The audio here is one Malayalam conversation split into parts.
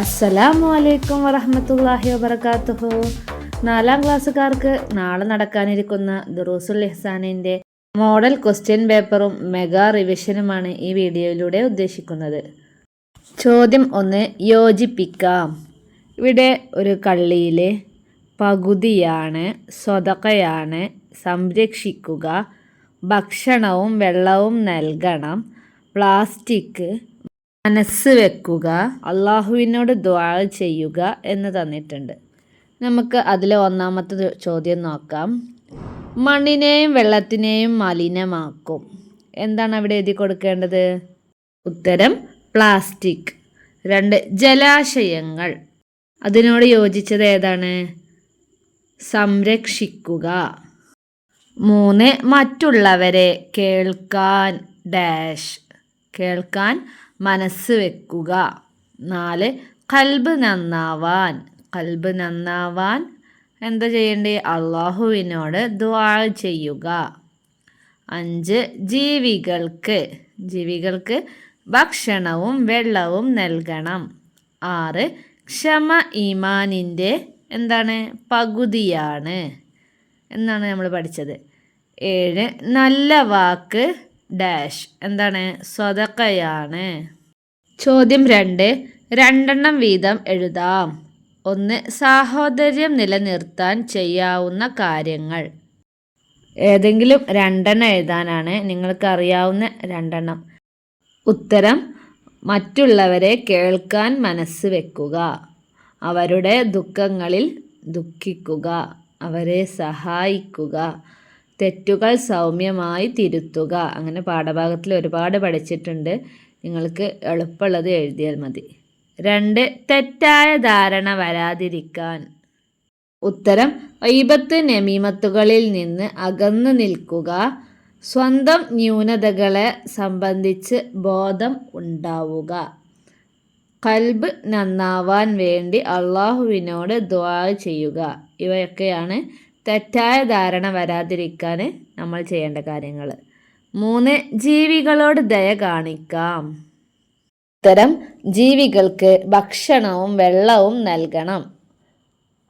അസ്സലാമു അലൈക്കും വറഹമത്തല്ലാഹി വബർക്കാത്തുഹു നാലാം ക്ലാസ്സുകാർക്ക് നാളെ നടക്കാനിരിക്കുന്ന ദുറൂസുൽ ഇഹ്സാനിന്റെ മോഡൽ ക്വസ്റ്റ്യൻ പേപ്പറും മെഗാ റിവിഷനുമാണ് ഈ വീഡിയോയിലൂടെ ഉദ്ദേശിക്കുന്നത്. ചോദ്യം ഒന്ന് യോജിപ്പിക്കാം. ഇവിടെ ഒരു കള്ളിയിൽ പകുതിയാണ് സ്വതക്കയാണ് സംരക്ഷിക്കുക ഭക്ഷണവും വെള്ളവും നൽകണം പ്ലാസ്റ്റിക് മനസ്സ് വെക്കുക. അള്ളാഹുവിനോട് ദ്വാ ചെയ്യുക എന്ന് തന്നിട്ടുണ്ട്. നമുക്ക് അതിലെ ഒന്നാമത്തെ ചോദ്യം നോക്കാം. മണ്ണിനെയും വെള്ളത്തിനെയും മലിനമാക്കും. എന്താണ് അവിടെ എഴുതി കൊടുക്കേണ്ടത്? ഉത്തരം പ്ലാസ്റ്റിക്. രണ്ട് ജലാശയങ്ങൾ. അതിനോട് യോജിച്ചത് ഏതാണ്? സംരക്ഷിക്കുക. മൂന്ന് മറ്റുള്ളവരെ കേൾക്കാൻ ഡാഷ്. കേൾക്കാൻ മനസ്സ് വെക്കുക. നാല് കൽബ് നന്നാവാൻ. കൽബ് നന്നാവാൻ എന്താ ചെയ്യേണ്ടത് അള്ളാഹുവിനോട് ദ്വാ ചെയ്യുക. അഞ്ച് ജീവികൾക്ക് ജീവികൾക്ക് ഭക്ഷണവും വെള്ളവും നൽകണം. ആറ് ക്ഷമ ഈമാനിന്റെ എന്താണ്? പകുതിയാണ്. എന്നാണ് നമ്മൾ പഠിച്ചത്. ഏഴ് നല്ല വാക്ക് ഡാഷ്. എന്താണ്? സ്വതക്കയാണ്. ചോദ്യം രണ്ട്. രണ്ടെണ്ണം വീതം എഴുതാം. ഒന്ന് സാഹോദര്യം നിലനിർത്താൻ ചെയ്യാവുന്ന കാര്യങ്ങൾ. ഏതെങ്കിലും രണ്ടെണ്ണം എഴുതാനാണ് നിങ്ങൾക്ക് അറിയാവുന്ന രണ്ടെണ്ണം. ഉത്തരം മറ്റുള്ളവരെ കേൾക്കാൻ മനസ്സ് വെക്കുക. അവരുടെ ദുഃഖങ്ങളിൽ ദുഃഖിക്കുക. അവരെ സഹായിക്കുക. തെറ്റുകൾ സൗമ്യമായി തിരുത്തുക. അങ്ങനെ പാഠഭാഗത്തിൽ ഒരുപാട് പഠിച്ചിട്ടുണ്ട്. നിങ്ങൾക്ക് എളുപ്പമുള്ളത് എഴുതിയാൽ മതി. രണ്ട് തെറ്റായ ധാരണ വരാതിരിക്കാൻ. ഉത്തരം ഐബത്ത് നമീമത്തുകളിൽ നിന്ന് അകന്നു നിൽക്കുക. സ്വന്തം ന്യൂനതകളെ സംബന്ധിച്ച് ബോധം ഉണ്ടാവുക. കൽബ് നന്നാവാൻ വേണ്ടി അള്ളാഹുവിനോട് ദ്വാ ചെയ്യുക. ഇവയൊക്കെയാണ് തെറ്റായ ധാരണ വരാതിരിക്കാൻ നമ്മൾ ചെയ്യേണ്ട കാര്യങ്ങൾ. മൂന്ന് ജീവികളോട് ദയ കാണിക്കാം. ഇത്തരം ജീവികൾക്ക് ഭക്ഷണവും വെള്ളവും നൽകണം.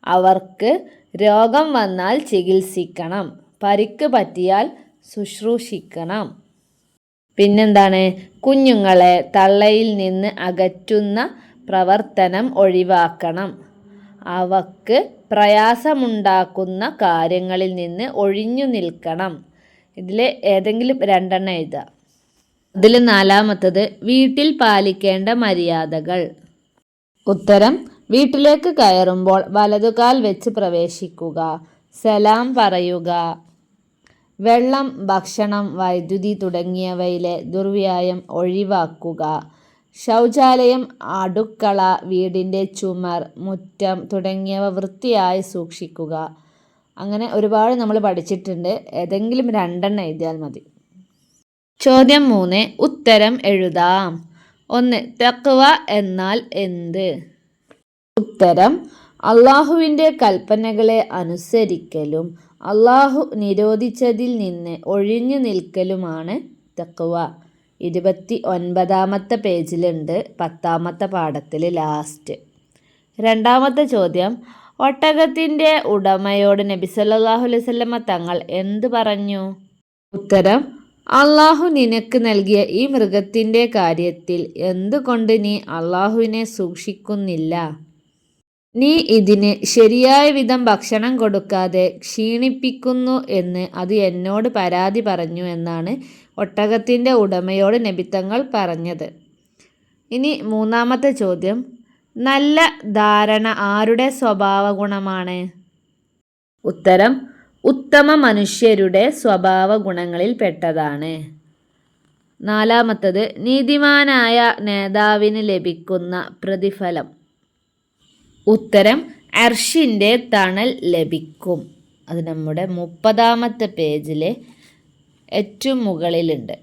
അവർക്ക് രോഗം വന്നാൽ ചികിത്സിക്കണം. പരിക്ക് പറ്റിയാൽ ശുശ്രൂഷിക്കണം. പിന്നെന്താണ്? കുഞ്ഞുങ്ങളെ തള്ളയിൽ നിന്ന് അകറ്റുന്ന പ്രവർത്തനം ഒഴിവാക്കണം. അവക്ക് പ്രയാസമുണ്ടാക്കുന്ന കാര്യങ്ങളിൽ നിന്ന് ഒഴിഞ്ഞു നിൽക്കണം. ഇതിൽ ഏതെങ്കിലും രണ്ടെണ്ണം എഴുതുക. അതിൽ നാലാമത്തത് വീട്ടിൽ പാലിക്കേണ്ട മര്യാദകൾ. ഉത്തരം വീട്ടിലേക്ക് കയറുമ്പോൾ വലതുകാൽ വെച്ച് പ്രവേശിക്കുക. സലാം പറയുക. വെള്ളം ഭക്ഷണം വൈദ്യുതി തുടങ്ങിയവയിലെ ദുർവ്യായം ഒഴിവാക്കുക. ശൗചാലയം അടുക്കള വീടിന്റെ ചുമർ മുറ്റം തുടങ്ങിയവ വൃത്തിയായി സൂക്ഷിക്കുക. അങ്ങനെ ഒരുപാട് നമ്മൾ പഠിച്ചിട്ടുണ്ട്. ഏതെങ്കിലും രണ്ടെണ്ണം എഴുതിയാൽ മതി. ചോദ്യം മൂന്ന്. ഉത്തരം എഴുതാം. ഒന്ന് തക്വ എന്നാൽ എന്ത്? ഉത്തരം അള്ളാഹുവിന്റെ കൽപ്പനകളെ അനുസരിക്കലും അള്ളാഹു നിരോധിച്ചതിൽ നിന്ന് ഒഴിഞ്ഞു നിൽക്കലുമാണ് തക്വ. ഇരുപത്തി ഒൻപതാമത്തെ പേജിലുണ്ട് പത്താമത്തെ പാഠത്തിൽ ലാസ്റ്റ്. രണ്ടാമത്തെ ചോദ്യം ഒട്ടകത്തിന്റെ ഉടമയോട് നബി സല്ലാഹു അലൈഹി വസല്ലമ തങ്ങൾ എന്ത് പറഞ്ഞു? ഉത്തരം അള്ളാഹു നിനക്ക് നൽകിയ ഈ മൃഗത്തിന്റെ കാര്യത്തിൽ എന്തുകൊണ്ട് നീ അള്ളാഹുവിനെ സൂക്ഷിക്കുന്നില്ല? നീ ഇതിന് ശരിയായ വിധം ഭക്ഷണം കൊടുക്കാതെ ക്ഷീണിപ്പിക്കുന്നു എന്ന് അത് എന്നോട് പരാതി പറഞ്ഞു എന്നാണ് ഒട്ടകത്തിന്റെ ഉടമയോട് നബിത്തങ്ങൾ പറഞ്ഞത്. ഇനി മൂന്നാമത്തെ ചോദ്യം. നല്ല ധാരണ ആരുടെ സ്വഭാവ ഗുണമാണ് ഉത്തരം. ഉത്തമ മനുഷ്യരുടെ സ്വഭാവ ഗുണങ്ങളിൽ പെട്ടതാണ്. നാലാമത്തത്. നീതിമാനായ നേതാവിന് ലഭിക്കുന്ന പ്രതിഫലം. ഉത്തരം അർഷിന്റെ തണൽ ലഭിക്കും. അത് നമ്മുടെ മുപ്പതാമത്തെ പേജിലെ ഏറ്റവും മുകളിലുണ്ട്.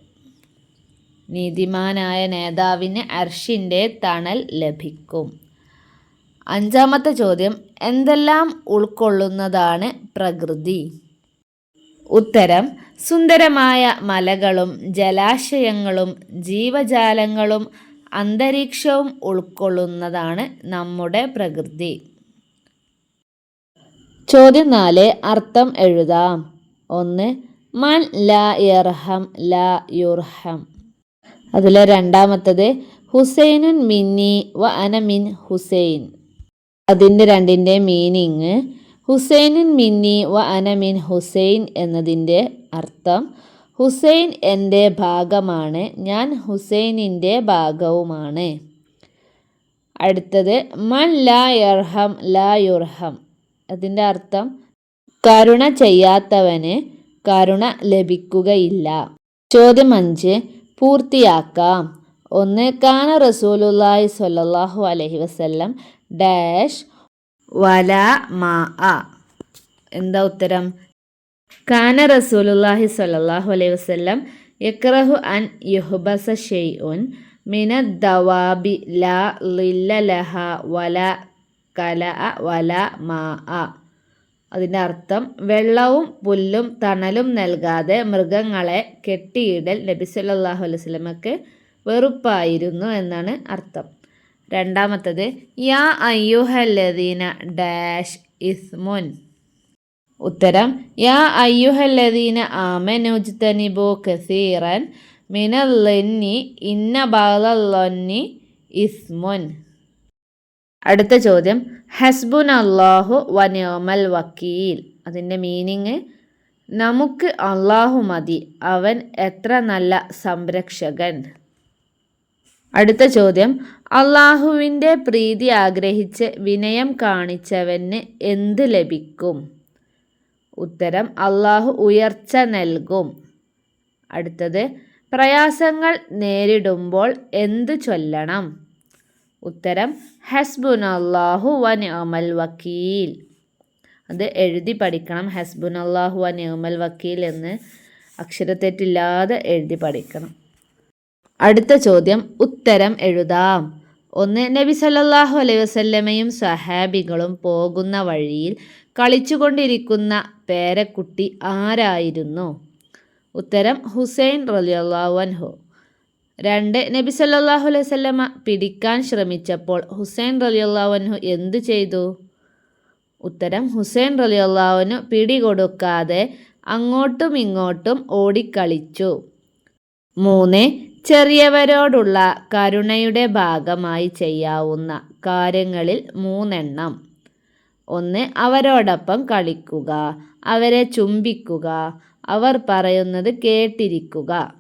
നീതിമാനായ നേതാവിന് അർഷിന്റെ തണൽ ലഭിക്കും. അഞ്ചാമത്തെ ചോദ്യം എന്തെല്ലാം ഉൾക്കൊള്ളുന്നതാണ് പ്രകൃതി? ഉത്തരം സുന്ദരമായ മലകളും ജലാശയങ്ങളും ജീവജാലങ്ങളും അന്തരീക്ഷവും ഉൾക്കൊള്ളുന്നതാണ് നമ്മുടെ പ്രകൃതി. ചോദ്യം നാല് അർത്ഥം എഴുതാം. ഒന്ന് മൻ ലാ ല ലാ യുർഹം. അതിലെ രണ്ടാമത്തത് ഹുസൈനുൻ മിന്നി വ അന മിൻ ഹുസൈൻ. അതിന്റെ രണ്ടിന്റെ മീനിങ് ഹുസൈനുൻ മിന്നി വ അന മിൻ ഹുസൈൻ എന്നതിന്റെ അർത്ഥം ഹുസൈൻ എന്റെ ഭാഗമാണ്. ഞാൻ ഹുസൈനിന്റെ ഭാഗവുമാണ്. അടുത്തത് മൻ ലാ യർഹം ലാ യുർഹം. അതിന്റെ അർത്ഥം കരുണ ചെയ്യാത്തവന് കരുണ ലഭിക്കുകയില്ല. ചോദ്യം അഞ്ച് പൂർത്തിയാക്കാം. ഒന്ന് കാന റസൂലുല്ലാഹി സ്വല്ലല്ലാഹു അലൈഹി വസല്ലം ഡാഷ് വല മാ എന്താ ഉത്തരം? കാന റസൂലുല്ലാഹി സ്വല്ലല്ലാഹു അലൈഹി വസല്ലം യക്റഹു അൻ യുഹ്ബസ ഷെയ്ഉൻ മിന ദവാബി ലാ ലില്ല ലഹ വല കല വല മാ അതിന്റെ അർത്ഥം വെള്ളവും പുല്ലും തണലും നൽകാതെ മൃഗങ്ങളെ കെട്ടിയിടൽ നബി സല്ലാഹു അലൈഹി വസല്ലമക്ക് വെറുപ്പായിരുന്നു എന്നാണ് അർത്ഥം. രണ്ടാമത്തത് യാ അയ്യുഹല്ലദീന ഡാഷ് ഇസ്മുൻ. ഉത്തരം യാ അയ്യുഹല്ലദീന ആമനുജ്തനിബോ കസീറൻ മിനല്ലി ഇന്ന ബാലല്ലന്നി ഇസ്മുൻ. അടുത്ത ചോദ്യം ഹസ്ബുൻ അള്ളാഹു വനോമൽ വക്കീൽ. അതിന്റെ മീനിങ് നമുക്ക് അള്ളാഹു മതി അവൻ എത്ര നല്ല സംരക്ഷകൻ. അടുത്ത ചോദ്യം അള്ളാഹുവിന്റെ പ്രീതി ആഗ്രഹിച്ച് വിനയം കാണിച്ചവന് എന്ത് ലഭിക്കും? ഉത്തരം അള്ളാഹു ഉയർച്ച നൽകും. അടുത്തത് പ്രയാസങ്ങൾ നേരിടുമ്പോൾ എന്ത് ചൊല്ലണം? ഉത്തരം ഹസ്ബുൻ അള്ളാഹു വൻ അമൽ വക്കീൽ. അത് എഴുതി പഠിക്കണം. ഹസ്ബുൻ അള്ളാഹു വൻ അമൽ വക്കീൽ എന്ന് അക്ഷരത്തെറ്റില്ലാതെ എഴുതി പഠിക്കണം. അടുത്ത ചോദ്യം ഉത്തരം എഴുതാം. ഒന്ന് നബി സല്ലാഹു അലൈഹി വസല്ലമയും സഹാബികളും പോകുന്ന വഴിയിൽ കളിച്ചുകൊണ്ടിരിക്കുന്ന പേരക്കുട്ടി ആരായിരുന്നു? ഉത്തരം ഹുസൈൻ റലിയല്ലാഹു അൻഹു. രണ്ട് നബി സല്ലാഹു അലൈഹി വസല്ലമ പിടിക്കാൻ ശ്രമിച്ചപ്പോൾ ഹുസൈൻ റലിയല്ലാഹു അൻഹു എന്തു ചെയ്തു? ഉത്തരം ഹുസൈൻ റലിയല്ലാഹുവിനു പിടികൊടുക്കാതെ അങ്ങോട്ടും ഇങ്ങോട്ടും ഓടിക്കളിച്ചു. മൂന്ന് ചെറിയവരോടുള്ള കരുണയുടെ ഭാഗമായി ചെയ്യാവുന്ന കാര്യങ്ങളിൽ മൂന്നെണ്ണം. ഒന്ന് അവരോടൊപ്പം കളിക്കുക. അവരെ ചുംബിക്കുക. അവർ പറയുന്നത് കേട്ടിരിക്കുക.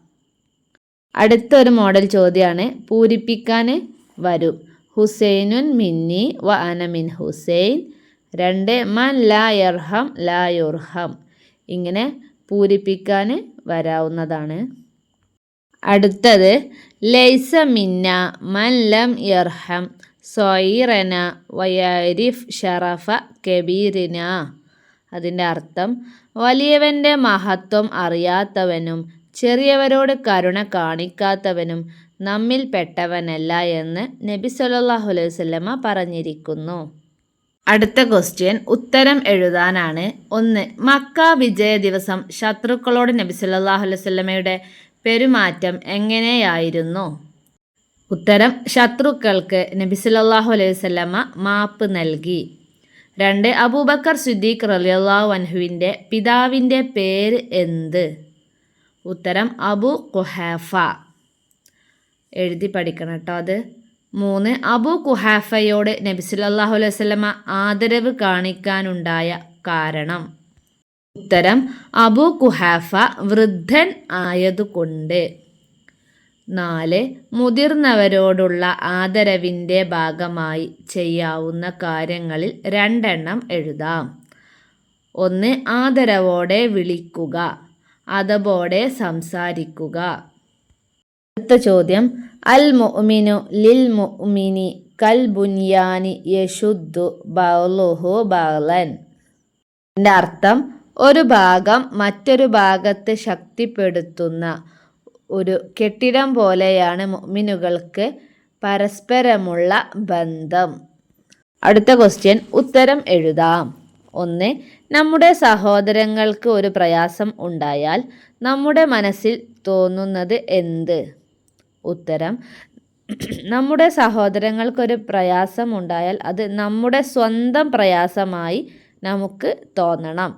അടുത്തൊരു മോഡൽ ചോദ്യമാണ് പൂരിപ്പിക്കാൻ വരും. ഹുസൈനുൻ മിന്നി വ അനമിൻ ഹുസൈൻ. രണ്ട് മൻ ലാ യർഹം ലാ യുർഹം. ഇങ്ങനെ പൂരിപ്പിക്കാൻ വരാവുന്നതാണ്. അടുത്തത് ലൈസ മിന്ന മൻ ലം യർഹം. സൊയ്റന വയരിഫ് ഷറഫ കബീറിന അതിന്റെ അർത്ഥം വലിയവന്റെ മഹത്വം അറിയാത്തവനും ചെറിയവരോട് കരുണ കാണിക്കാത്തവനും നമ്മിൽ പെട്ടവനല്ല എന്ന് നബി സല്ലല്ലാഹു അലൈഹി വസല്ലമ പറഞ്ഞിരിക്കുന്നു. അടുത്ത ക്വസ്റ്റ്യൻ ഉത്തരം എഴുതാനാണ്. ഒന്ന് മക്ക വിജയ ദിവസം ശത്രുക്കളോട് നബി സല്ലാഹു അലൈഹി സ്വല്ലമ്മയുടെ പെരുമാറ്റം എങ്ങനെയായിരുന്നു? ഉത്തരം ശത്രുക്കൾക്ക് നബി സല്ലല്ലാഹു അലൈഹി വസല്ലമ മാപ്പ് നൽകി. രണ്ട് അബൂബക്കർ സിദ്ദീഖ് റളിയല്ലാഹു വൻഹുവിന്റെ പിതാവിന്റെ പേര് എന്ത്? ഉത്തരം അബു കുഹാഫ എഴുതി പഠിക്കണം കേട്ടോ അത്. മൂന്ന് അബു കുഹാഫയോട് നബിസുലല്ലാഹു അലൈഹി വസല്ലമ ആദരവ് കാണിക്കാനുണ്ടായ കാരണം. ഉത്തരം അബു കുഹാഫ വൃദ്ധൻ ആയതുകൊണ്ട്. നാല് മുതിർന്നവരോടുള്ള ആദരവിന്റെ ഭാഗമായി ചെയ്യാവുന്ന കാര്യങ്ങളിൽ രണ്ടെണ്ണം എഴുതാം. ഒന്ന് ആദരവോടെ വിളിക്കുക അതബോടെ സംസാരിക്കുക. അടുത്ത ചോദ്യം അൽ മുഅ്മിനു ലിൽ മുഅ്മിനി കൽ ബുനിയാനി യശുദ്ദു ബൗലുഹു ബൗലൻ അർത്ഥം ഒരു ഭാഗം മറ്റൊരു ഭാഗത്തെ ശക്തിപ്പെടുത്തുന്ന ഒരു കെട്ടിടം പോലെയാണ് മുഅ്മിനുകൾക്ക് പരസ്പരമുള്ള ബന്ധം. അടുത്ത ക്വസ്റ്റ്യൻ ഉത്തരം എഴുതാം. ഒന്ന് നമ്മുടെ സഹോദരങ്ങൾക്ക് ഒരു പ്രയാസം ഉണ്ടായാൽ നമ്മുടെ മനസ്സിൽ തോന്നുന്നത് എന്ത്? ഉത്തരം നമ്മുടെ സഹോദരങ്ങൾക്കൊരു പ്രയാസം ഉണ്ടായാൽ അത് നമ്മുടെ സ്വന്തം പ്രയാസമായി നമുക്ക് തോന്നണം.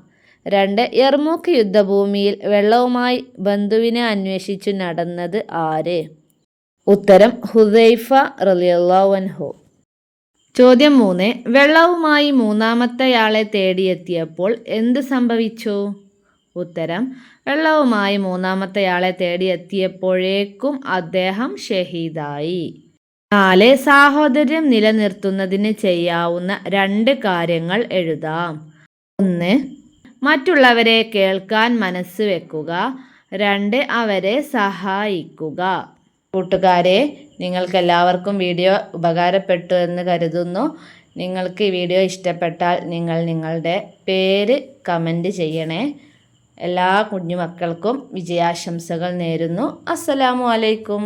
രണ്ട് യർമൂക്ക് യുദ്ധഭൂമിയിൽ വെള്ളവുമായി ബന്ധുവിനെ അന്വേഷിച്ചു നടന്നത് ആര്? ഉത്തരം ഹുദൈഫ റലിയല്ലാവൻഹു ചോദ്യം മൂന്ന് വെള്ളവുമായി മൂന്നാമത്തെയാളെ തേടിയെത്തിയപ്പോൾ എന്ത് സംഭവിച്ചു? ഉത്തരം വെള്ളവുമായി മൂന്നാമത്തെയാളെ തേടിയെത്തിയപ്പോഴേക്കും അദ്ദേഹം ഷഹീദായി. നാല് സാഹോദര്യം നിലനിർത്തുന്നതിന് ചെയ്യാവുന്ന രണ്ട് കാര്യങ്ങൾ എഴുതാം. ഒന്ന് മറ്റുള്ളവരെ കേൾക്കാൻ മനസ്സ് വെക്കുക. രണ്ട് അവരെ സഹായിക്കുക. കൂട്ടുകാരെ നിങ്ങൾക്കെല്ലാവർക്കും വീഡിയോ ഉപകാരപ്പെട്ടു എന്ന് കരുതുന്നു. നിങ്ങൾക്ക് ഈ വീഡിയോ ഇഷ്ടപ്പെട്ടാൽ നിങ്ങൾ നിങ്ങളുടെ പേര് കമന്റ് ചെയ്യണേ. എല്ലാ കുഞ്ഞുമക്കൾക്കും വിജയാശംസകൾ നേരുന്നു. അസ്സലാമു അലൈക്കും.